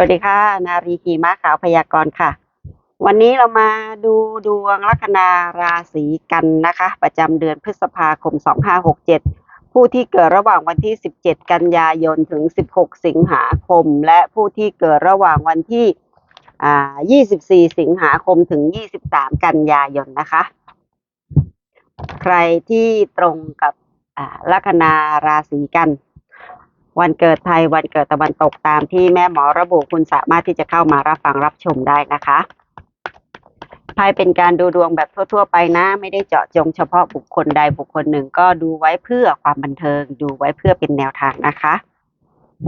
วัสดีค่ะ นารีกีม้าขาวพยากรณ์ค่ะ วันนี้เรามาดูดวงลัคนาราศีกันนะคะ ประจำเดือนพฤษภาคม 2567 ผู้ที่เกิดระหว่างวันที่ 17 กันยายนถึง 16 สิงหาคม และผู้ที่เกิดระหว่างวันที่อ่า24 สิงหาคมถึง 23 กันยายนนะคะ ใครที่ตรงกับอ่าลัคนาราศีกัน วันเกิดไทยวันเกิดตะวันตกตามที่แม่หมอระบุคุณสามารถที่จะเข้ามารับฟังรับชมได้นะคะไพ่เป็นการดูดวงแบบทั่ว ๆ ไปนะ ไม่ได้เจาะจงเฉพาะบุคคลใดบุคคลหนึ่งก็ดูไว้เพื่อความบันเทิง ดูไว้เพื่อเป็นแนวทางนะคะ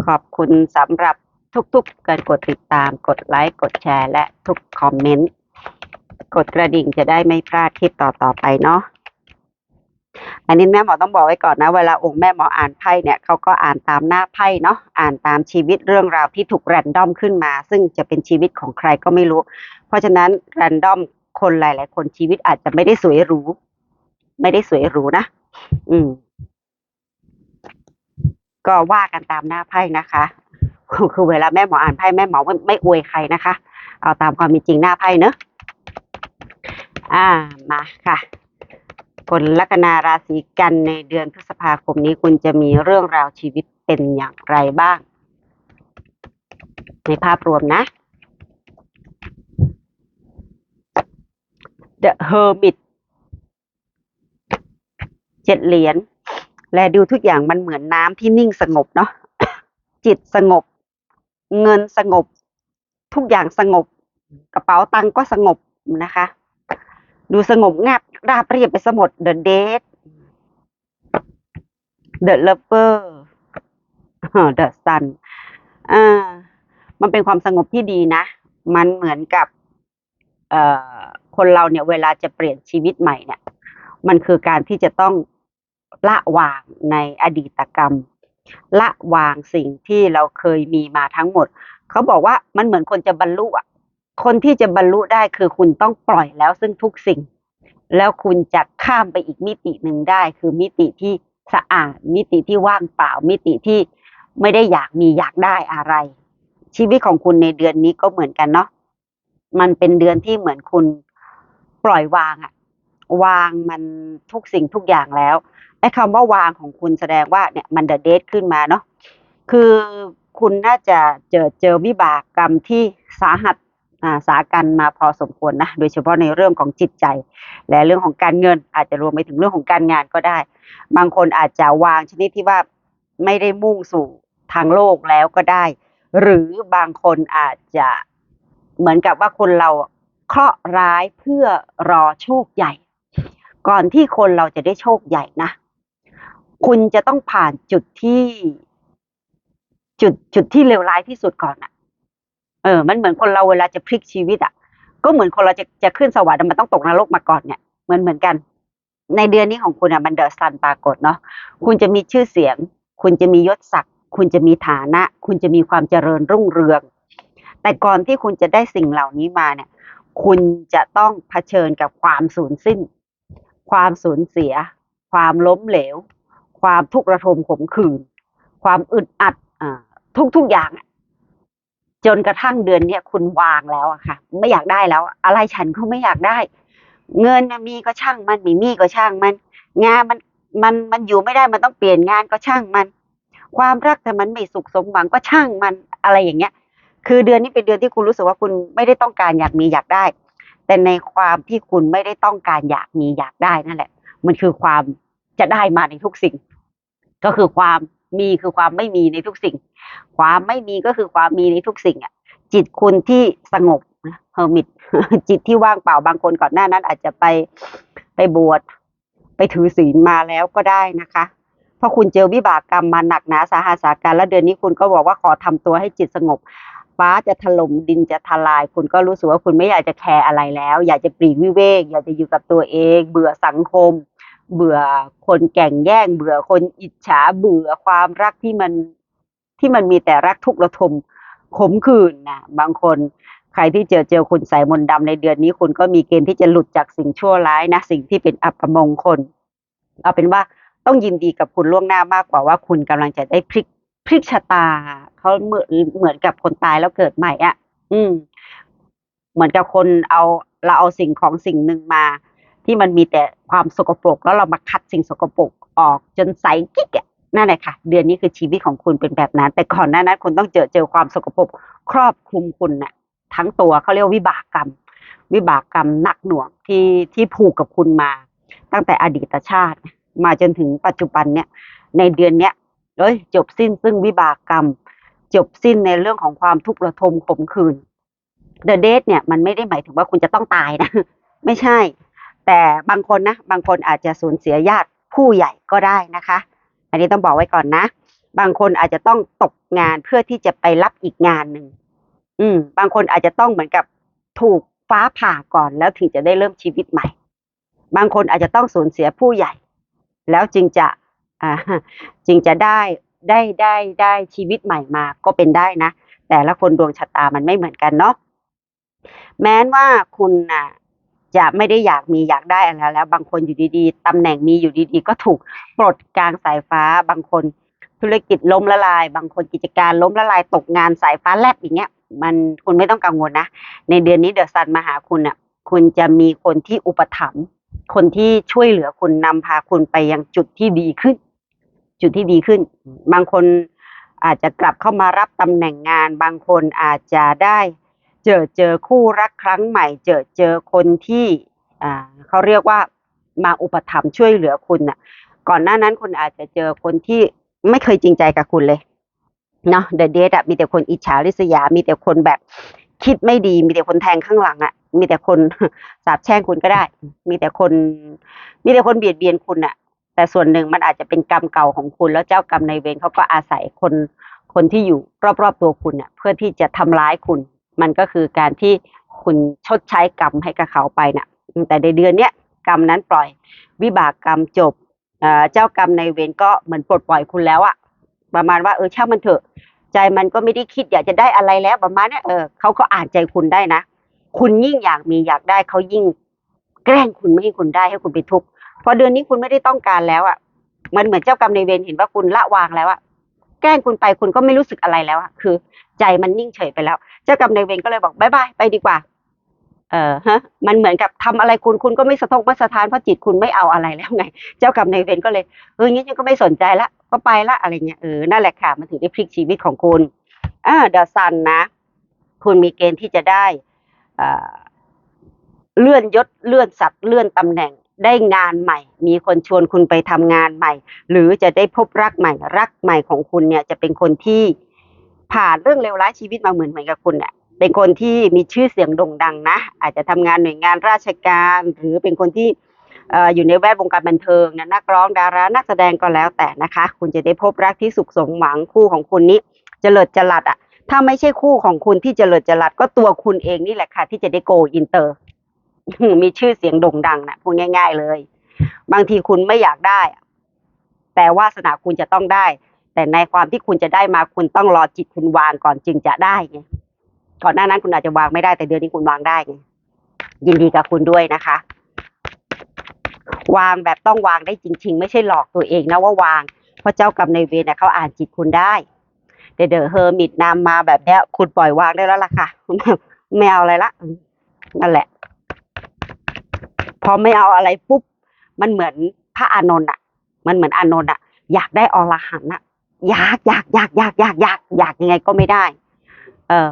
ขอบคุณสำหรับทุกๆการกดติดตามกดไลค์กดแชร์และทุกคอมเมนต์กดกระดิ่งจะได้ไม่พลาดคลิปต่อๆไปเนาะ อันนี้แม่หมอต้องบอกไว้ก่อนนะ เวลาองค์แม่หมออ่านไพ่เนี่ยเขาก็อ่านตามหน้าไพ่เนาะอ่านตามชีวิตเรื่องราวที่ถูกแรนดอมขึ้นมา ซึ่งจะเป็นชีวิตของใครก็ไม่รู้ เพราะฉะนั้นแรนดอมคนหลาย ๆ คนชีวิตอาจจะไม่ได้สวยหรู ไม่ได้สวยหรูนะอืม ก็ว่ากันตามหน้าไพ่นะคะคือเวลาแม่หมออ่านไพ่แม่หมอไม่ไม่อวยใครนะคะ เอาตามความเป็นจริงหน้าไพ่เนอะอ่ามาค่ะ คนลัคนาราศีกันในเดือนพฤษภาคมนี้คุณจะมีเรื่องราวชีวิตเป็นอย่างไรบ้าง ในภาพรวมนะ The Hermit เจ็ดเหรียญและดูทุกอย่างมันเหมือนน้ำที่นิ่งสงบเนาะจิตสงบ เงินสงบ ทุกอย่างสงบ กระเป๋าตังก็สงบนะคะ ดูสงบงับราบเรียบไปสมด The Date The Lover The Sun อ่า มันเป็นความสงบที่ดีนะ มันเหมือนกับ เอ่อ คนเราเนี่ย เวลาจะเปลี่ยนชีวิตใหม่เนี่ย มันคือการที่จะต้องละวางในอดีตกรรม ละวางสิ่งที่เราเคยมีมาทั้งหมด เขาบอกว่ามันเหมือนคนจะบรรลุอะ คนที่จะบรรลุได้คือคุณต้องปล่อยแล้วซึ่งทุกสิ่ง แล้วคุณจะข้ามไปอีกมิติหนึ่งได้ คือมิติที่สะอาด มิติที่ว่างเปล่า มิติที่ไม่ได้อยากมีอยากได้อะไร ชีวิตของคุณในเดือนนี้ก็เหมือนกันเนาะมันเป็นเดือนที่เหมือนคุณปล่อยวางอะวางมันทุกสิ่งทุกอย่างแล้วไอ้คำว่าวางของคุณแสดงว่าเนี่ยมันเดอะเดทขึ้นมาเนาะคือคุณน่าจะเจอเจอวิบากกรรมที่สาหัส สากันมาพอสมควรนะโดยเฉพาะในเรื่องของจิตใจ และเรื่องของการเงิน อาจจะรวมไปถึงเรื่องของการงานก็ได้ บางคนอาจจะวางชนิดที่ว่าไม่ได้มุ่งสู่ทางโลกแล้วก็ได้ หรือบางคนอาจจะเหมือนกับว่าคนเราเคราะห์ร้ายเพื่อรอโชคใหญ่ ก่อนที่คนเราจะได้โชคใหญ่นะ คุณจะต้องผ่านจุดที่ จุดจุดที่เลวร้ายที่สุดก่อนอะ ออมันเหมือนคนเราเวลาจะพลิกชีวิตอะก็เหมือนคนเราจะจะขึ้นสวรรค์มันต้องตกนรกมาก่อนเนี่ยเหมือนเหมือนกัน ในเดือนนี้ของคุณอะมันเดอะซันปรากฏเนาะคุณจะมีชื่อเสียง คุณจะมียศศักดิ์คุณจะมีฐานะ คุณจะมีความเจริญรุ่งเรือง แต่ก่อนที่คุณจะได้สิ่งเหล่านี้มาเนี่ย คุณจะต้องเผชิญกับความสูญสิ้น ความสูญเสีย ความล้มเหลว ความทุกข์ระทมขมขื่นความอึดอัดอ่าทุกทุกอย่าง จนกระทั่งเดือนเนี้ยคุณวางแล้วอะค่ะ ไม่อยากได้แล้ว อะไรฉันก็ไม่อยากได้ เงินมีก็ช่างมันไม่มีก็ช่างมัน งานมันมันมันอยู่ไม่ได้มันต้องเปลี่ยนงานก็ช่างมัน ความรักแต่มันไม่สุขสมหวังก็ช่างมันอะไรอย่างเงี้ย คือเดือนนี้เป็นเดือนที่คุณรู้สึกว่าคุณไม่ได้ต้องการอยากมีอยากได้ แต่ในความที่คุณไม่ได้ต้องการอยากมีอยากได้นั่นแหละ มันคือความจะได้มาในทุกสิ่ง ก็คือความมีคือความไม่มีในทุกสิ่ง ความไม่มีก็คือความมีในทุกสิ่งอะ จิตคุณที่สงบเฮอร์มิตจิตที่ว่างเปล่าบางคนก่อนหน้านั้น อาจจะไปไปบวชไปถือศีลมาแล้วก็ได้นะคะเพราะคุณเจอวิบากกรรมมาหนักหนาสาหัสาการแล้วเดือนนี้คุณก็บอกว่าขอทำตัวให้จิตสงบ ฟ้าจะถล่มดินจะทลาย คุณก็รู้สึกว่าคุณไม่อยากจะแคร์อะไรแล้ว อยากจะปลีกวิเวก อยากจะอยู่กับตัวเอง เบื่อสังคม เบื่อคนแก่งแย่ง เบื่อคนอิจฉาเบื่อความรักที่มัน ที่มันมีแต่รักทุกข์ระทมขมขื่นนะบางคนใครที่เจอเจอคุณใส่มนต์ดำในเดือนนี้ คุณก็มีเกณฑ์ที่จะหลุดจากสิ่งชั่วร้ายนะ สิ่งที่เป็นอัปมงคล เอาเป็นว่าต้องยินดีกับคุณล่วงหน้ามากกว่าว่าคุณกำลังจะได้พลิกพลิกชะตาเขาเหมือนเหมือนกับคนตายแล้วเกิดใหม่อะ อืม เหมือนกับคนเอาเราเอาสิ่งของสิ่งหนึ่งมา ที่มันมีแต่ความสกปรกแล้วเรามาคัดสิ่งสกปรกออกจนใสกิ๊กอะ นั่นแหละค่ะ เดือนนี้คือชีวิตของคุณเป็นแบบนั้น แต่ก่อนหน้านั้นคุณต้องเจอเจอความสกปรกครอบคลุมคุณน่ะ ทั้งตัวเขาเรียกวิบากกรรม วิบากกรรมหนักหน่วงที่ที่ผูกกับคุณมา ตั้งแต่อดีตชาติ มาจนถึงปัจจุบันเนี่ย ในเดือนเนี้ยเอ้ยจบสิ้นซึ่งวิบากกรรม จบสิ้นในเรื่องของความทุกข์ระทมขมขื่น The Date เนี่ยมันไม่ได้หมายถึงว่าคุณจะต้องตายนะ ไม่ใช่ แต่บางคนนะ บางคนอาจจะสูญเสียญาติผู้ใหญ่ก็ได้นะคะ อันนี้ต้องบอกไว้ก่อนนะ บางคนอาจจะต้องตกงานเพื่อที่จะไปรับอีกงานหนึ่งอืม บางคนอาจจะต้องเหมือนกับถูกฟ้าผ่าก่อนแล้วถึงจะได้เริ่มชีวิตใหม่ บางคนอาจจะต้องสูญเสียผู้ใหญ่ แล้วจึงจะอ่าจึงจะได้ได้ได้ได้ชีวิตใหม่มาก็เป็นได้นะ แต่ละคนดวงชะตามันไม่เหมือนกันเนาะแม้นว่าคุณน่ะ จะไม่ได้อยากมีอยากได้อะไรแล้ว บางคนอยู่ดีๆตำแหน่งมีอยู่ดีๆ ก็ถูกปลดกลางสายฟ้า บางคนธุรกิจล้มละลาย บางคนกิจการล้มละลายตกงานสายฟ้าแลบอย่างเงี้ย มันคุณไม่ต้องกังวลนะ ในเดือนนี้เดอะซันมาหาคุณน่ะ คุณจะมีคนที่อุปถัมภ์คนที่ช่วยเหลือคุณนำพาคุณไปยังจุดที่ดีขึ้น จุดที่ดีขึ้น บางคนอาจจะกลับเข้ามารับตำแหน่งงาน บางคนอาจจะได้ เจอเจอคู่รักครั้งใหม่ เจอเจอคนที่เขาเรียกว่ามาอุปถัมภ์ช่วยเหลือคุณน่ะ ก่อนหน้านั้นคุณอาจจะเจอคนที่ไม่เคยจริงใจกับคุณเลยเนาะเดอะเดทอะมีแต่คนอิจฉาริษยา มีแต่คนแบบคิดไม่ดี มีแต่คนแทงข้างหลังอะมีแต่คนสาบแช่งคุณก็ได้ มีแต่คน มีแต่คนเบียดเบียนคุณอะแต่ส่วนหนึ่งมันอาจจะเป็นกรรมเก่าของคุณ แล้วเจ้ากรรมในเวรเขาก็อาศัยคนคนที่อยู่รอบๆตัวคุณอะเพื่อที่จะทำร้ายคุณ มันก็คือการที่คุณชดใช้กรรมให้กับเขาไปน่ะแต่ในเดือนเนี้ยกรรมนั้นปล่อย วิบากกรรมจบเจ้ากรรมในเวรก็เหมือนปลดปล่อยคุณแล้วอะประมาณว่าเออช่างมันเถอะ ใจมันก็ไม่ได้คิดอยากจะได้อะไรแล้วประมาณนี้เออเขาก็อ่านใจคุณได้นะ คุณยิ่งอยากมีอยากได้เขายิ่งแกล้งคุณไม่ให้คุณได้ให้คุณไปทุกข์พอเดือนนี้คุณไม่ได้ต้องการแล้วอะมันเหมือนเจ้ากรรมในเวรเห็นว่าคุณละวางแล้วอะ แกล้งคุณไปคุณก็ไม่รู้สึกอะไรแล้วอะคือ ใจมันนิ่งเฉยไปแล้ว เจ้ากรรมนายเวรก็เลยบอกบายบายไปดีกว่า เออฮะ มันเหมือนกับทำอะไรคุณคุณก็ไม่สะทกไม่สะท้านเพราะจิตคุณไม่เอาอะไรแล้วไง เจ้ากรรมนายเวรก็เลยเอองี้ฉันก็ไม่สนใจละก็ไปละอะไรเงี้ยเออนั่นแหละค่ะมันถึงได้พลิกชีวิตของคุณอ่าเดอะซันนะ คุณมีเกณฑ์ที่จะได้อ่าเลื่อนยศเลื่อนศักดิ์เลื่อนตำแหน่ง ได้งานใหม่ มีคนชวนคุณไปทำงานใหม่ หรือจะได้พบรักใหม่ รักใหม่ของคุณเนี่ยจะเป็นคนที่ผ่านเรื่องเลวร้ายชีวิตมาเหมือนเหมือนกับคุณเนี่ยเป็นคนที่มีชื่อเสียงโด่งดังนะ อาจจะทำงานหน่วยงานราชการ หรือเป็นคนที่ออยู่ในแวดวงการบันเทิงนะนักร้องดารานักแสดงก็แล้วแต่นะคะ คุณจะได้พบรักที่สุขสมหวังคู่ของคุณนี้เจริญจรัดอะถ้าไม่ใช่คู่ของคุณที่เจริญจรัดก็ตัวคุณเองนี่แหละค่ะ ที่จะได้โกอินเตอร์ มีชื่อเสียงโด่งดังนะพูดง่าย ๆ เลย บางทีคุณไม่อยากได้ แต่วาสนาคุณจะต้องได้ แต่ในความที่คุณจะได้มาคุณต้องรอจิตคุณวางก่อนจึงจะได้ไงก่อนหน้านั้นคุณอาจจะวางไม่ได้แต่เดือนนี้คุณวางได้ไงยินดีกับคุณด้วยนะคะ วางแบบต้องวางได้จริง ๆ ไม่ใช่หลอกตัวเองนะว่าวาง เพราะเจ้ากรรมในเวรเนี่ยเขาอ่านจิตคุณได้เดอะเดอะเฮอร์มิตนำมาแบบเนี้ย คุณปล่อยวางได้แล้วล่ะค่ะไม่เอาอะไรละนั่นแหละ อไม่เอาอะไรปุ๊บมันเหมือนพระอานนท์อะ มันเหมือนอานนท์อะ อยากได้อรหันต์อะอยากอยากอยากอยากอยากอยากอยากยังไงก็ไม่ได้ เออ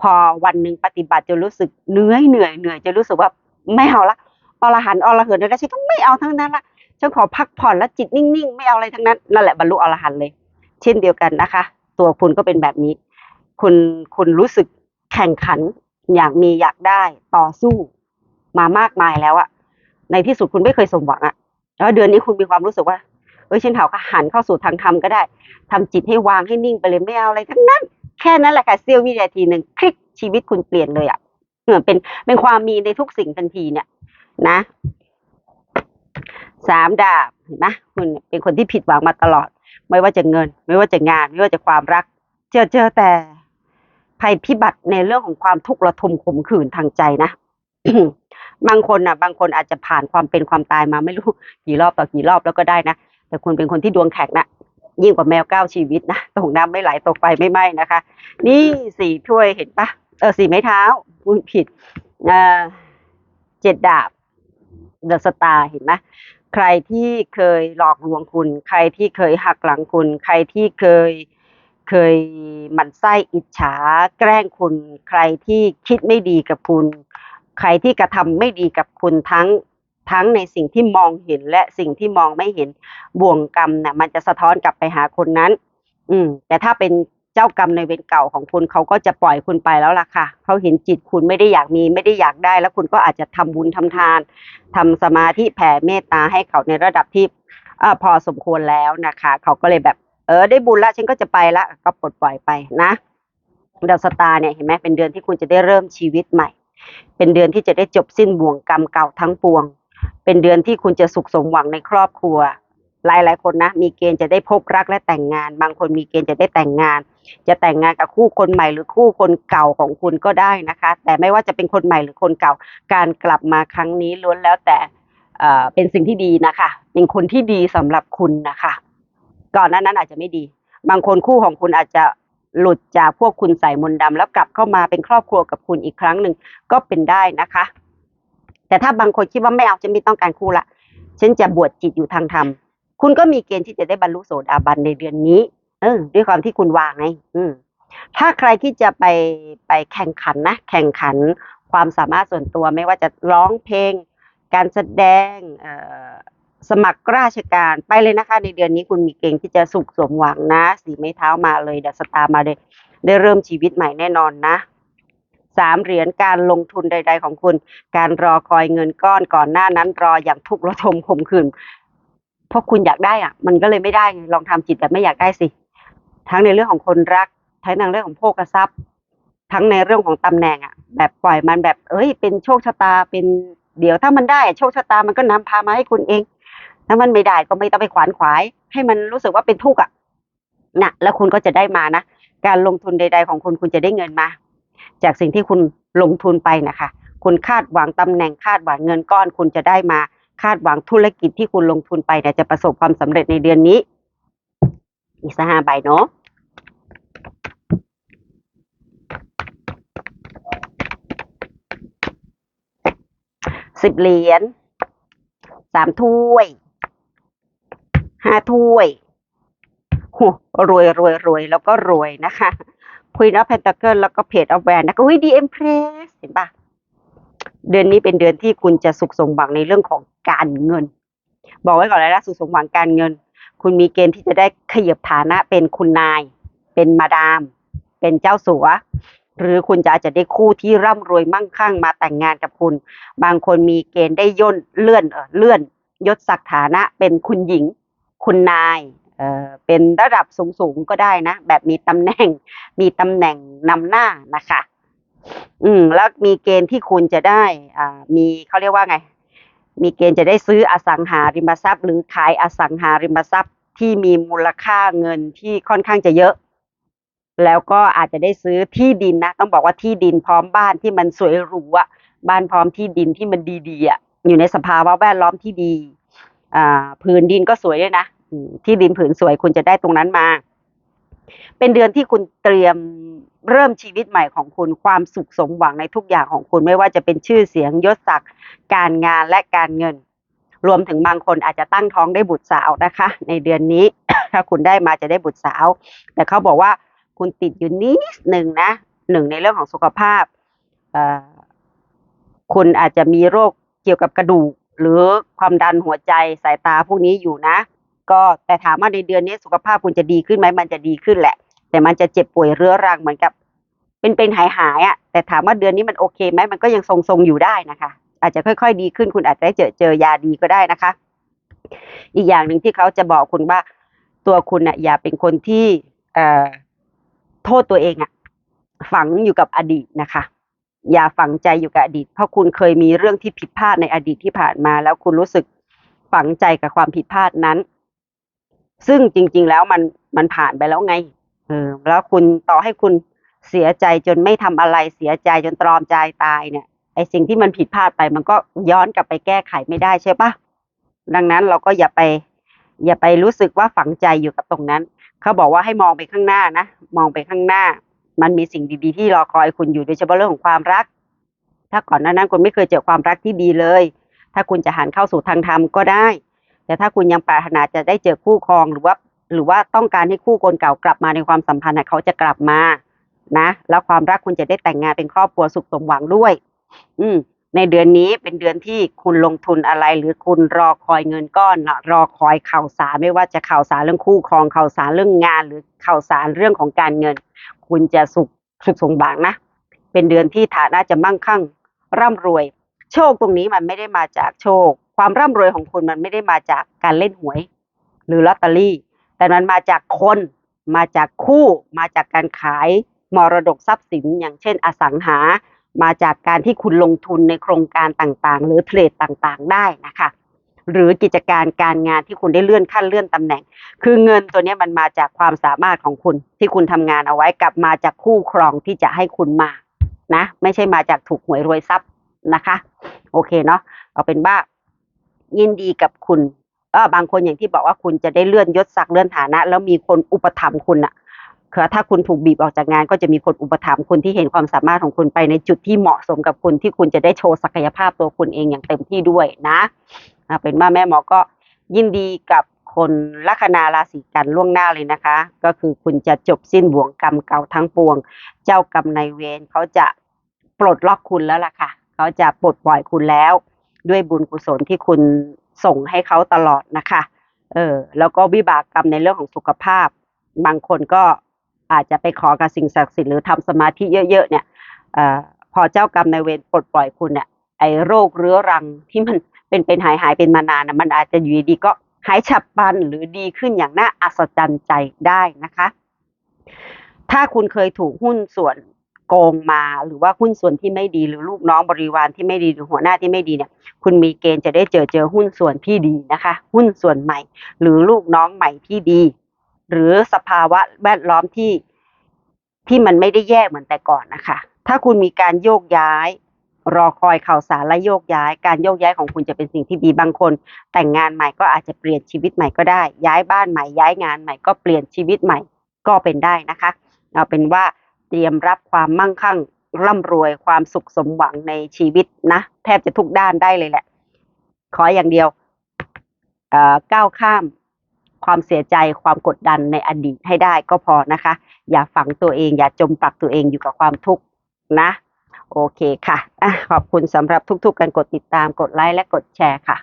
พอวันหนึ่งปฏิบัติจะรู้สึกเหนื่อยเหนื่อยเหนื่อยจะรู้สึกว่าไม่เอาละอรหันต์อรเหินแล้วฉันก็ไม่เอาทั้งนั้นละฉันขอพักผ่อนแล้วจิตนิ่งๆ ไม่เอาอะไรทั้งนั้นนั่นแหละบรรลุอรหันต์เลย เช่นเดียวกันนะคะ ตัวคุณก็เป็นแบบนี้ คุณคุณรู้สึกแข่งขัน อยากมีอยากได้ต่อสู้ มามากมายแล้วอะ ในที่สุดคุณไม่เคยสมหวังอะแล้วเดือนนี้คุณมีความรู้สึกว่าเอ้ยฉันเถาก็หันเข้าสู่ทางธรรมก็ได้ทำจิตให้วางให้นิ่งไปเลยไม่เอาอะไรทั้งนั้น แค่นั้นแหละค่ะเสี้ยววินาทีหนึ่งคลิกชีวิตคุณเปลี่ยนเลยอะ่ะเหมือนเป็นเป็นความมีในทุกสิ่งทันทีเนี่ยนะสามดาบเห็นไหมคุณเป็นคนที่ผิดหวังมาตลอด ไม่ว่าจะเงิน ไม่ว่าจะงาน ไม่ว่าจะความรัก เจอเจอแต่ภัยพิบัติในเรื่องของความทุกข์ระทมขมขื่นทางใจนะ บางคนน่ะบางคนอาจจะผ่านความเป็นความตายมาไม่รู้กี่รอบต่อกี่รอบแล้วก็ได้นะ แต่คุณเป็นคนที่ดวงแข็งนะยิ่งกว่าแมวเก้าชีวิตนะตกน้ำไม่ไหลตกไฟไม่ไหม้นะคะ นี่สี่ถ้วยเห็นปะเออสี่ไม้เท้าพูดผิดอ่าเจ็ดดาบเดอะสตาร์เห็นไหมใครที่เคยหลอกลวงคุณ ใครที่เคยหักหลังคุณ ใครที่เคยเคยหมั่นไส้อิจฉาแกล้งคุณ ใครที่คิดไม่ดีกับคุณ ใครที่กระทำไม่ดีกับคุณทั้งทั้งในสิ่งที่มองเห็นและสิ่งที่มองไม่เห็นบ่วงกรรมน่ะมันจะสะท้อนกลับไปหาคนนั้น อืม แต่ถ้าเป็นเจ้ากรรมในเวรเก่าของคุณเขาก็จะปล่อยคุณไปแล้วล่ะค่ะเขาเห็นจิตคุณไม่ได้อยากมีไม่ได้อยากได้ แล้วคุณก็อาจจะทำบุญทำทานทำสมาธิแผ่เมตตาให้เขาในระดับที่อพอสมควรแล้วนะคะ เขาก็เลยแบบ เออ ได้บุญละฉันก็จะไปละก็ปลดปล่อยไปนะดาวสตาร์เนี่ยเห็นไหมเป็นเดือนที่คุณจะได้เริ่มชีวิตใหม่ เป็นเดือนที่จะได้จบสิ้นบ่วงกรรมเก่าทั้งปวง เป็นเดือนที่คุณจะสุขสมหวังในครอบครัว หลายหลายคนนะ มีเกณฑ์จะได้พบรักและแต่งงาน บางคนมีเกณฑ์จะได้แต่งงาน จะแต่งงานกับคู่คนใหม่หรือคู่คนเก่าของคุณก็ได้นะคะ แต่ไม่ว่าจะเป็นคนใหม่หรือคนเก่า การกลับมาครั้งนี้ล้วนแล้วแต่เอ่อเป็นสิ่งที่ดีนะคะ เป็นคนที่ดีสำหรับคุณนะคะ ก่อนหน้านั้นอาจจะไม่ดี บางคนคู่ของคุณอาจจะ หลุดจากพวกคุณใส่มนต์ดำแล้วกลับเข้ามาเป็นครอบครัวกับคุณอีกครั้งหนึ่งก็เป็นได้นะคะ แต่ถ้าบางคนคิดว่าไม่เอาฉันไม่ต้องการคู่ละฉันจะบวชจิตอยู่ทางธรรมคุณก็มีเกณฑ์ที่จะได้บรรลุโสดาบันในเดือนนี้ เออ ด้วยความที่คุณวางไงอืมถ้าใครที่จะไปไปแข่งขันนะ แข่งขันความสามารถส่วนตัวไม่ว่าจะร้องเพลง การแสดงเออ สมัครราชการไปเลยนะคะ ในเดือนนี้คุณมีเกณฑ์ที่จะสุขสมหวังนะ สีไม้เท้ามาเลยดัสตามาเลย ได้เริ่มชีวิตใหม่แน่นอนนะสามเหรียญการลงทุนใด ๆ ของคุณ การรอคอยเงินก้อนก่อนหน้านั้นรออย่างทุกข์ระทมขมขื่นเพราะคุณอยากได้อะมันก็เลยไม่ได้ไงลองทำจิตแบบไม่อยากได้สิ ทั้งในเรื่องของคนรัก ทั้งในเรื่องของโภคทรัพย์ ทั้งในเรื่องของตำแหน่งอะ แบบปล่อยมันแบบ เอ้ย เป็นโชคชะตาเป็นเดี๋ยวถ้ามันได้อะโชคชะตามันก็นำพามาให้คุณเอง ถ้ามันไม่ได้ก็ไม่ต้องไปขวานขวาย ให้มันรู้สึกว่าเป็นทุกข์อะนะแล้วคุณก็จะได้มานะ การลงทุนใด ๆ ของคุณคุณจะได้เงินมา จากสิ่งที่คุณลงทุนไปนะคะ คุณคาดหวังตำแหน่งคาดหวังเงินก้อน คุณจะได้มา คาดหวังธุรกิจที่คุณลงทุนไปเนี่ยจะประสบความสำเร็จในเดือนนี้ อีกสักห้าใบเนาะสิบเหรียญสามถ้วย ห้าถ้วยโหรวยรวยรวยแล้วก็รวยนะคะคุยนะเพนตาเกิลแล้วก็เพจเอาแวนนะคะอุ้ยดีเอ็มเพรสเห็นปะเดือนนี้เป็นเดือนที่คุณจะสุขสมหวังในเรื่องของการเงิน บอกไว้ก่อนเลยนะสุขสมหวังการเงิน คุณมีเกณฑ์ที่จะได้ขยับฐานะเป็นคุณนาย เป็นมาดาม เป็นเจ้าสัว หรือคุณจะอาจจะได้คู่ที่ร่ำรวยมั่งคั่งมาแต่งงานกับคุณ บางคนมีเกณฑ์ได้ย่นเลื่อนเออเลื่อนยศศักดิ์ฐานะเป็นคุณหญิง คุณนายเออเป็นระดับสูงๆก็ได้นะ แบบมีตำแหน่ง มีตำแหน่งนำหน้านะคะ อืม แล้วมีเกณฑ์ที่คุณจะได้อ่ามีเขาเรียกว่าไง มีเกณฑ์จะได้ซื้ออสังหาริมทรัพย์ หรือขายอสังหาริมทรัพย์ที่มีมูลค่าเงินที่ค่อนข้างจะเยอะ แล้วก็อาจจะได้ซื้อที่ดินนะ ต้องบอกว่าที่ดินพร้อมบ้านที่มันสวยหรูอะบ้านพร้อมที่ดินที่มันดีๆอะอยู่ในสภาวะแวดล้อมที่ดี อ่าผืนดินก็สวยด้วยนะ ที่ดินผืนสวยคุณจะได้ตรงนั้นมา เป็นเดือนที่คุณเตรียมเริ่มชีวิตใหม่ของคุณความสุขสมหวังในทุกอย่างของคุณไม่ว่าจะเป็นชื่อเสียงยศศักดิ์การงานและการเงิน รวมถึงบางคนอาจจะตั้งท้องได้บุตรสาวนะคะ ในเดือนนี้ ถ้าคุณได้มาจะได้บุตรสาว แต่เขาบอกว่าคุณติดอยู่นิดหนึ่งนะหนึ่งในเรื่องของสุขภาพคุณอาจจะมีโรคเกี่ยวกับกระดูก หรือความดันหัวใจสายตาพวกนี้อยู่นะ ก็แต่ถามว่าในเดือนนี้สุขภาพคุณจะดีขึ้นไหมมันจะดีขึ้นแหละ แต่มันจะเจ็บป่วยเรื้อรังเหมือนกับ เป็นเป็นหายหายอะ แต่ถามว่าเดือนนี้มันโอเคไหมมันก็ยังทรงๆอยู่ได้นะคะ อาจจะค่อย ๆ ดีขึ้นคุณอาจจะได้เจอเจอยาดีก็ได้นะคะ อีกอย่างหนึ่งที่เขาจะบอกคุณว่าตัวคุณน่ะอย่าเป็นคนที่เอ่อโทษตัวเองอะ ฝังอยู่กับอดีตนะคะอย่าฝังใจอยู่กับอดีต เพราะคุณเคยมีเรื่องที่ผิดพลาดในอดีตที่ผ่านมา แล้วคุณรู้สึกฝังใจกับความผิดพลาดนั้น ซึ่งจริง ๆ แล้วมันมันผ่านไปแล้วไงเออแล้วคุณต่อให้คุณเสียใจจนไม่ทำอะไรเสียใจจนตรอมใจตายเนี่ยไอสิ่งที่มันผิดพลาดไป มันก็ย้อนกลับไปแก้ไขไม่ได้ใช่ปะดังนั้นเราก็อย่าไป อย่าไปรู้สึกว่าฝังใจอยู่กับตรงนั้น เขาบอกว่าให้มองไปข้างหน้านะมองไปข้างหน้า มันมีสิ่งดีๆที่รอคอยคุณอยู่โดยเฉพาะเรื่องของความรัก ถ้าก่อนหน้านั้นคุณไม่เคยเจอความรักที่ดีเลย ถ้าคุณจะหันเข้าสู่ทางธรรมก็ได้ แต่ถ้าคุณยังปรารถนาจะได้เจอคู่ครองหรือว่า หรือว่าต้องการให้คู่คนเก่ากลับมาในความสัมพันธ์เขาจะกลับมานะแล้วความรักคุณจะได้แต่งงานเป็นครอบครัวสุขสมหวังด้วย อืมในเดือนนี้เป็นเดือนที่คุณลงทุนอะไร หรือคุณรอคอยเงินก้อนรอคอยข่าวสารไม่ว่าจะข่าวสารเรื่องคู่ครองข่าวสารเรื่องงาน หรือข่าวสารเรื่องของการเงิน คุณจะสุขสุขสมหวังนะ เป็นเดือนที่ฐานะจะมั่งคั่งร่ำรวย โชคตรงนี้มันไม่ได้มาจากโชค ความร่ำรวยของคุณมันไม่ได้มาจากการเล่นหวย หรือลอตเตอรี่ แต่มันมาจากคนมาจากคู่ มาจากการขายมรดกทรัพย์สิน อย่างเช่น อสังหา มาจากการที่คุณลงทุนในโครงการต่างๆ หรือเทรดต่างๆ ได้นะคะหรือกิจการการงานที่คุณได้เลื่อนขั้นเลื่อนตำแหน่ง คือเงินตัวนี้มันมาจากความสามารถของคุณที่คุณทำงานเอาไว้กลับมาจากคู่ครองที่จะให้คุณมานะ ไม่ใช่มาจากถูกหวยรวยทรัพย์นะคะ โอเคเนาะเอาเป็นว่า ยินดีกับคุณเออบางคนอย่างที่บอกว่าคุณจะได้เลื่อนยศศักดิ์เลื่อนฐานะ แล้วมีคนอุปถัมภ์คุณอะคือถ้าคุณถูกบีบออกจากงาน ก็จะมีคนอุปถัมภ์คุณที่เห็นความสามารถของคุณไปในจุดที่เหมาะสมกับคุณที่คุณจะได้โชว์ศักยภาพตัวคุณเองอย่างเต็มที่ด้วยนะเอาเป็นว่าแม่หมอก็ยินดีกับคนลัคนาราศีกันล่วงหน้าเลยนะคะ ก็คือคุณจะจบสิ้นบ่วงกรรมเก่าทั้งปวง เจ้ากรรมนายเวรเขาจะปลดล็อกคุณแล้วล่ะค่ะ เขาจะปลดปล่อยคุณแล้ว ด้วยบุญกุศลที่คุณส่งให้เขาตลอดนะคะ เออแล้วก็วิบากกรรมในเรื่องของสุขภาพ บางคนก็อาจจะไปขอกับสิ่งศักดิ์สิทธิ์หรือทำสมาธิเยอะๆเนี่ยอ่อพอเจ้ากรรมในเวรปลดปล่อยคุณเนี่ยไอ้โรคเรื้อรังที่มันเป็นเป็นหายหายเป็นมานานนะมันอาจจะอยู่ดีก็หายฉับพลันหรือดีขึ้นอย่างน่าอัศจรรย์ใจได้นะคะ ถ้าคุณเคยถูกหุ้นส่วน โกงมาหรือว่าหุ้นส่วนที่ไม่ดีหรือลูกน้องบริวารที่ไม่ดีหรือหัวหน้าที่ไม่ดีเนี่ย คุณมีเกณฑ์จะได้เจอเจอหุ้นส่วนที่ดีนะคะ หุ้นส่วนใหม่ หรือลูกน้องใหม่ที่ดี หรือสภาวะแวดล้อมที่ที่มันไม่ได้แย่เหมือนแต่ก่อนนะคะ ถ้าคุณมีการโยกย้าย รอคอยข่าวสารและโยกย้าย การโยกย้ายของคุณจะเป็นสิ่งที่ดีบางคน แต่งงานใหม่ก็อาจจะเปลี่ยนชีวิตใหม่ก็ได้ ย้ายบ้านใหม่ย้ายงานใหม่ก็เปลี่ยนชีวิตใหม่ก็เป็นได้นะคะ เอาเป็นว่า เตรียมรับความมั่งคั่งร่ำรวยความสุขสมหวังในชีวิตนะ แทบจะทุกด้านได้เลยแหละ ขออย่างเดียวเอ่อก้าวข้ามความเสียใจความกดดันในอดีตให้ได้ก็พอนะคะ อย่าฝังตัวเอง อย่าจมปลักตัวเองอยู่กับความทุกข์นะ โอเคค่ะอะขอบคุณสำหรับทุกๆการกดติดตามกดไลค์และกดแชร์ค่ะ